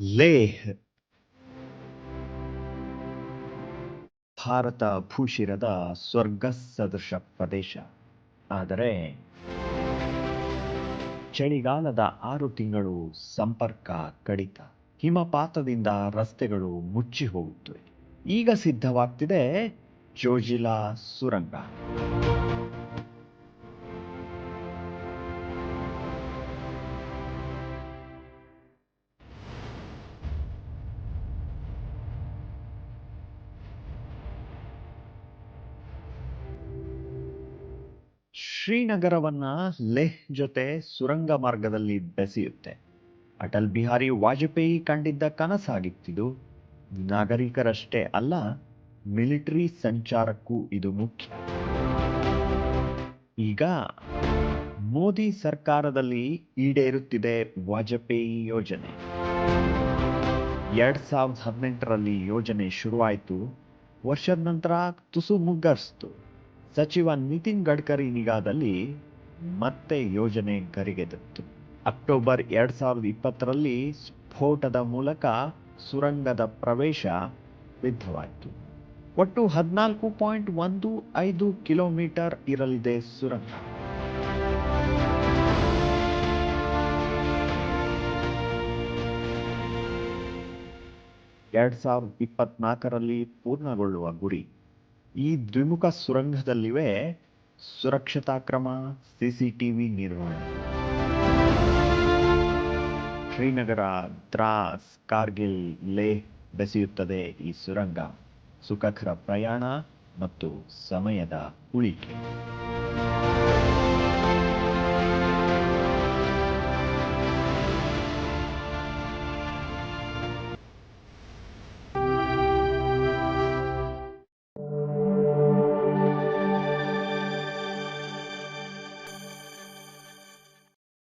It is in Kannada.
ಲೇಹ್. ಭಾರತ ಭೂಶಿರದ ಸ್ವರ್ಗ ಸದೃಶ ಪ್ರದೇಶ. ಆದರೆ ಚಳಿಗಾಲದ ಆರು ತಿಂಗಳು ಸಂಪರ್ಕ ಕಡಿತ. ಹಿಮಪಾತದಿಂದ ರಸ್ತೆಗಳು ಮುಚ್ಚಿ ಹೋಗುತ್ತವೆ. ಈಗ ಸಿದ್ಧವಾಗ್ತಿದೆ ಜೋಜಿಲಾ ಸುರಂಗ. ಶ್ರೀನಗರವನ್ನ ಲೆಹ್ ಜೊತೆ ಸುರಂಗ ಮಾರ್ಗದಲ್ಲಿ ಬೆಸೆಯುತ್ತೆ. ಅಟಲ್ ಬಿಹಾರಿ ವಾಜಪೇಯಿ ಕಂಡಿದ್ದ ಕನಸಾಗಿತ್ತಿದು. ನಾಗರಿಕರಷ್ಟೇ ಅಲ್ಲ, ಮಿಲಿಟರಿ ಸಂಚಾರಕ್ಕೂ ಇದು ಮುಖ್ಯ. ಈಗ ಮೋದಿ ಸರ್ಕಾರದಲ್ಲಿ ಈಡೇರುತ್ತಿದೆ ವಾಜಪೇಯಿ ಯೋಜನೆ. ಎರಡ್ ಸಾವಿರದ ಹದಿನೆಂಟರಲ್ಲಿ ಯೋಜನೆ ಶುರುವಾಯಿತು. ವರ್ಷದ ನಂತರ ತುಸು ಮುಗ್ಗರಿಸ್ತು. ಸಚಿವ ನಿತಿನ್ ಗಡ್ಕರಿ ನಿಗಾದಲ್ಲಿ ಮತ್ತೆ ಯೋಜನೆ ಗರಿಗೆದತ್ತು ಅಕ್ಟೋಬರ್ ಎರಡ್ ಸಾವಿರದ ಇಪ್ಪತ್ತರಲ್ಲಿ ಸ್ಫೋಟದ ಮೂಲಕ ಸುರಂಗದ ಪ್ರವೇಶ ಸಿದ್ಧವಾಯಿತು ಒಟ್ಟು ಹದಿನಾಲ್ಕು ಪಾಯಿಂಟ್ ಒಂದು ಐದು ಕಿಲೋಮೀಟರ್ ಇರಲಿದೆ ಸುರಂಗ. ಎರಡ್ ಸಾವಿರದ ಇಪ್ಪತ್ನಾಲ್ಕರಲ್ಲಿ ಪೂರ್ಣಗೊಳ್ಳುವ ಗುರಿ ಈ ದ್ವಿಮುಖ ಸುರಂಗದಲ್ಲಿವೆ ಸುರಕ್ಷತಾ ಕ್ರಮ ಸಿಸಿಟಿವಿ ನಿರ್ವಹಣೆ. ಶ್ರೀನಗರ ದ್ರಾಸ್, ಕಾರ್ಗಿಲ್, ಲೇಹ್ ಬೆಸೆಯುತ್ತದೆ ಈ ಸುರಂಗ. ಸುಖಕರ ಪ್ರಯಾಣ ಮತ್ತು ಸಮಯದ ಉಳಿಕೆ.